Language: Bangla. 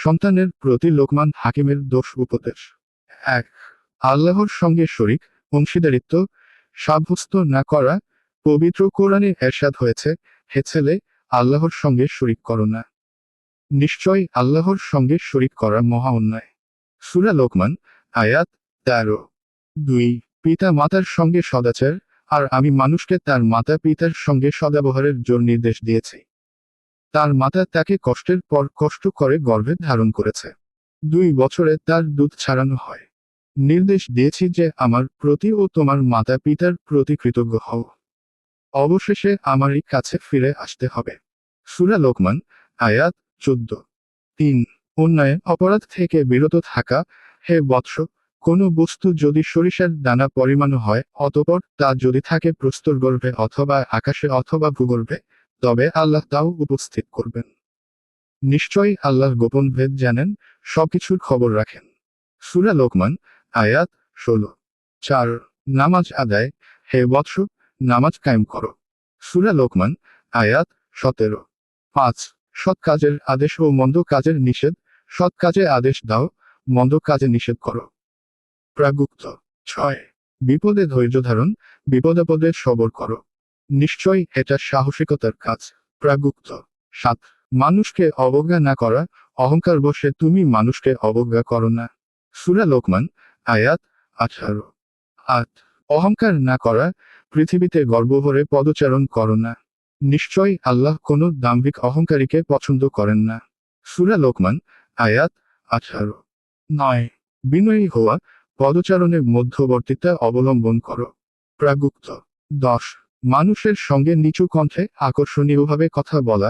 সন্তানের প্রতি লোকমান হাকিমের দোষ উপদেশ। এক, আল্লাহর সঙ্গে শরিক, অংশীদারিত্ব, সাব্যস্ত না করা, পবিত্র কোরআনে এরশাদ হয়েছে, হে ছেলে, আল্লাহর সঙ্গে শরিক করো না। নিশ্চয় আল্লাহর সঙ্গে শরিক করা মহা অন্যায়। সুরা লোকমান, আয়াত তেরো। দুই, পিতা মাতার সঙ্গে সদাচার, আর আমি মানুষকে তার মাতা পিতার সঙ্গে সদাবহারের জোর নির্দেশ দিয়েছি। তার মাতা তাকে কষ্টের পর কষ্ট করে গর্ভে ধারণ করেছে। দুই বছরে তার দুধ ছাড়ানো হয়। নির্দেশ দিয়েছি যে আমার প্রতি ও তোমার মাতা পিতার প্রতি কৃতজ্ঞ হও। অবশেষে আমারই কাছে ফিরে আসতে হবে। সুরা লোকমান, আয়াত চোদ্দ। তিন। অন্যায়, অপরাধ থেকে বিরত থাকা। হে বৎস, কোনো বস্তু যদি সরিষার দানা পরিমাণ হয়, অতপর তা যদি থাকে প্রস্তর গর্ভে অথবা আকাশে অথবা ভূগর্ভে তবে আল্লাহ তাও উপস্থিত করবেন। নিশ্চয়ই আল্লাহ গোপন ভেদ জানেন, সবকিছুর খবর রাখেন। সুরা লোকমান, আয়াত ষোলো। চার, নামাজ আদায়। হে বৎস, নামাজ কায়েম করো। সুরা লোকমান, আয়াত সতেরো। পাঁচ, সৎ কাজের আদেশ ও মন্দ কাজের নিষেধ। সৎ কাজে আদেশ দাও, মন্দ কাজে নিষেধ করো। প্রাগুপ্ত ছয়, বিপদে ধৈর্য ধারণ বিপদাপদে সবর করো। নিশ্চয় এটা সাহসিকতার কাজ। প্রাগুপ্ত সাত। মানুষকে অবজ্ঞা না করা। অহংকার বসে তুমি মানুষকে অবজ্ঞা করো না। সুরা লোকমান, আয়াত আঠারো। আট। অহংকার না করা। পৃথিবীতে গর্বভরে পদচারণ করো না। নিশ্চয় আল্লাহ কোনো দাম্ভিক অহংকারীকে পছন্দ করেন না। সুরা লোকমান, আয়াত আঠারো। নয়। বিনয়ী হওয়া। পদচারণে মধ্যবর্তিতা অবলম্বন করো। প্রাগুপ্ত দশ। মানুষের সঙ্গে নিচু কণ্ঠে আকর্ষণীয়ভাবে কথা বলা